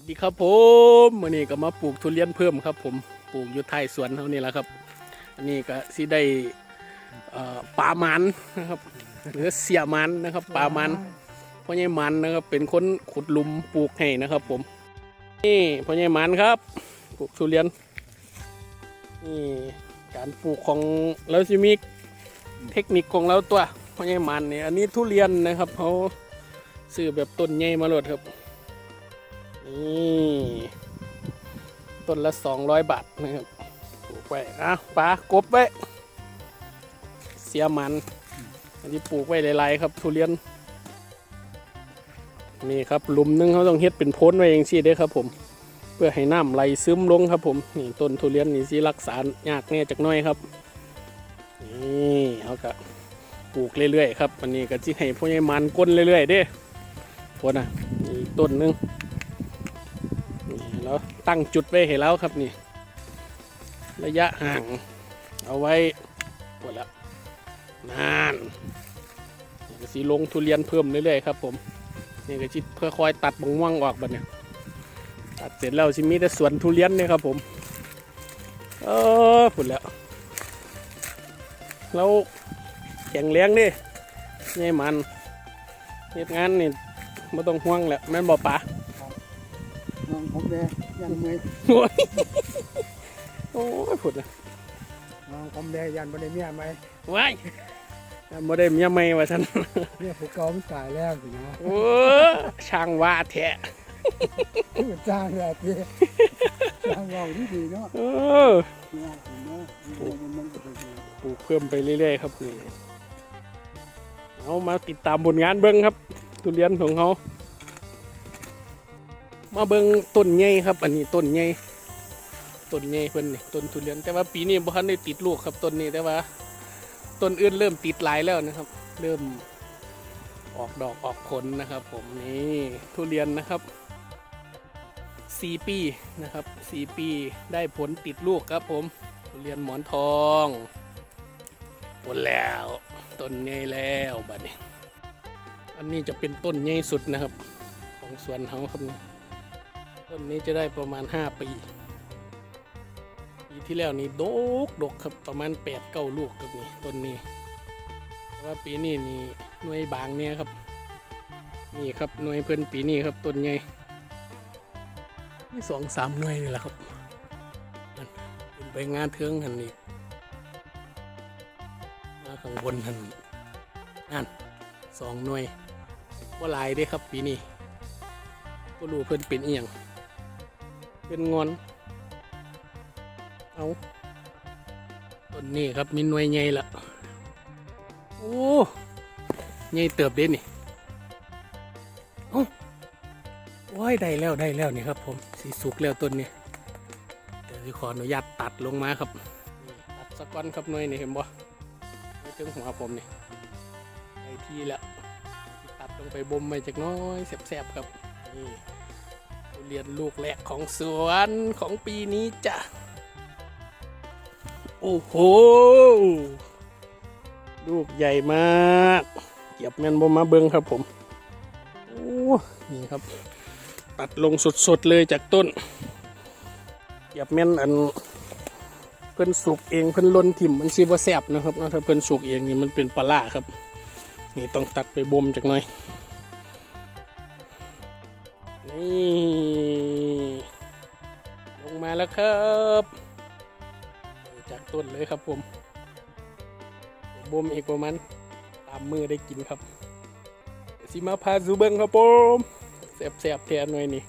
วัสดีครับผมวันนี้ก็มาปลูกทุเรียนเพิ่มครับ ผมปลูกอยู่ท้ายสวนเท่านี้แหละครับ อันนี้ก็สิได้เอ่อปลามันนะครับหรือเสียมันนะครับปลามันพ่อใหญ่มันนะครับ เป็นคนขุดลุมปลูกให้นะครับ ผม นี่พ่อใหญ่มันครับ ปลูกทุเรียนนี่การปลูกของเราจะมีเทคนิคของเราตัวพ่อใหญ่มันเนี่ยอันนี้ทุเรียนนะครับเขาซื้อแบบต้นใหญ่มาหลดครับ นี่ต้นละสองร้อยบาทนะครับปลูกไว้อะปลากบไว้ เสียมัน อันนี้ปลูกไว้หลายๆครับ ทุเรียน นี่ครับหลุมนึงเขาต้องเฮ็ดเป็นโพ้นไว้เองสิเด้ครับผม เพื่อให้น้ำไหลซึมลงครับผม นี่ต้นทุเรียนนี่สิรักษายากแน่จักน้อยครับ นี่เขาก็ปลูกเรื่อยๆครับอันนี้ก็จิให้พ่อใหญ่มันก้นเรื่อยๆเด้พนน่ะนี่อีกต้นนึงนี่แล้ว ตั้งจุดไว้ให้แล้วครับนี่ ระยะห่าง เอาไว้หมดแล้วนานสีลงทุเรียนเพิ่มเรื่อยๆครับผมนี่ก็จิเพื่อคอยตัดบงม่วงออกบัดเนี่ยตัดเสร็จแล้วชิมีแต่สวนทุเรียนเนี่ยครับผมเออผุดแล้วแล้วแข็งแรงดิไงมันเหตุงานนี่ไม่ต้องห่วงแหละแม่นบ่ปะ น้องผมเลยยันเมยโอ้ยโอ้ยผุดนะน้องผมเลยยันบริเมียไหมว้ายบ่ได้เมียไม่ว่าฉันเนี่ยผู้เก่ามันตายแล้วสินะโอ้ช่างว่าแท้จ้างแล้วพี่จ้างเราที่ดีเนาะเออปลูกเพิ่มไปเรื่อยๆครับนี่เอามาติดตามผลงานเบิ้งครับ ทุเรียนของเขา มาเบิงต้นใหญ่ครับ อันนี้ต้นใหญ่ต้นใหญ่เพิ่นนี่ต้นทุเรียน แต่ว่าปีนี้บ่ทันได้ติดลูกครับต้นนี้แต่ว่าต้นอื่นเริ่มติดหลายแล้วนะครับ เริ่มออกดอกออกผลนะครับ ผมนี่ทุเรียนนะครับสี่ปีนะครับสี่ปีได้ผลติดลูกครับ ผมทุเรียนหมอนทองผลแล้วต้นใหญ่แล้วบัดนี้ อันนี้จะเป็นต้นใหญ่สุดนะครับ ของสวนเขาครับนี่ ต้นนี้จะได้ประมาณ 5 ปี ปีที่แล้วนี่ดกดกครับประมาณ8ปดเก้าลูกครับนี่ต้นนี้แต่ว่าปีนี้นี่หน่วยบางเนี่ยครับนี่ครับหน่วยเพิ่นปีนี้ครับต้นใหญ่นี่สองสามหน่วยนี่แหละครับเป็นไปงานเทิงหันนี่มาข้างบนหันนั่นสองหน่วยว่าลายเด้ครับปีนี้ก็รู้เพิ่นเป็นเอียง เป็นงอน เอาต้นนี้ครับมีหน่วยใหญ่ละโอ้ใหญ่เติบเด้นี่เอ้าโอยได้แล้วได้แล้วนี่ครับ ผมสีสุกแล้วต้นนี้เดี๋ยวขออนุญาตตัดลงมาครับตัดสะก้อนครับหน่วยนี่เห็นบ่ไม่ถึงหัวผมนี่ไอที่แล้วตัดลงไปบ่มไปจากน้อยแสบๆครับนี่ ทุเรียนลูกแรกของสวนของปีนี้จ้ะ โอ้โห ลูกใหญ่มากเก็บแมนบ่มาเบิงครับผม โอ้นี่ครับ ตัดลงสดๆเลยจากต้นเหยียบแมนอันเพิ่นสุกเองเพิ่นล้นถิ่มมันซีว่าแซบนะครับนะถ้าเพิ่นสุกเองนี่มันเป็นปลาร้าครับ นี่ต้องตัดไปบ่มจากหน่อย นี่ลงมาแล้วครับจากต้นเลยครับผมบ่มอีกประมาณตามมือได้กินครับสิมาพาซูเบิงครับผมแสบๆแทนหน่อยนี่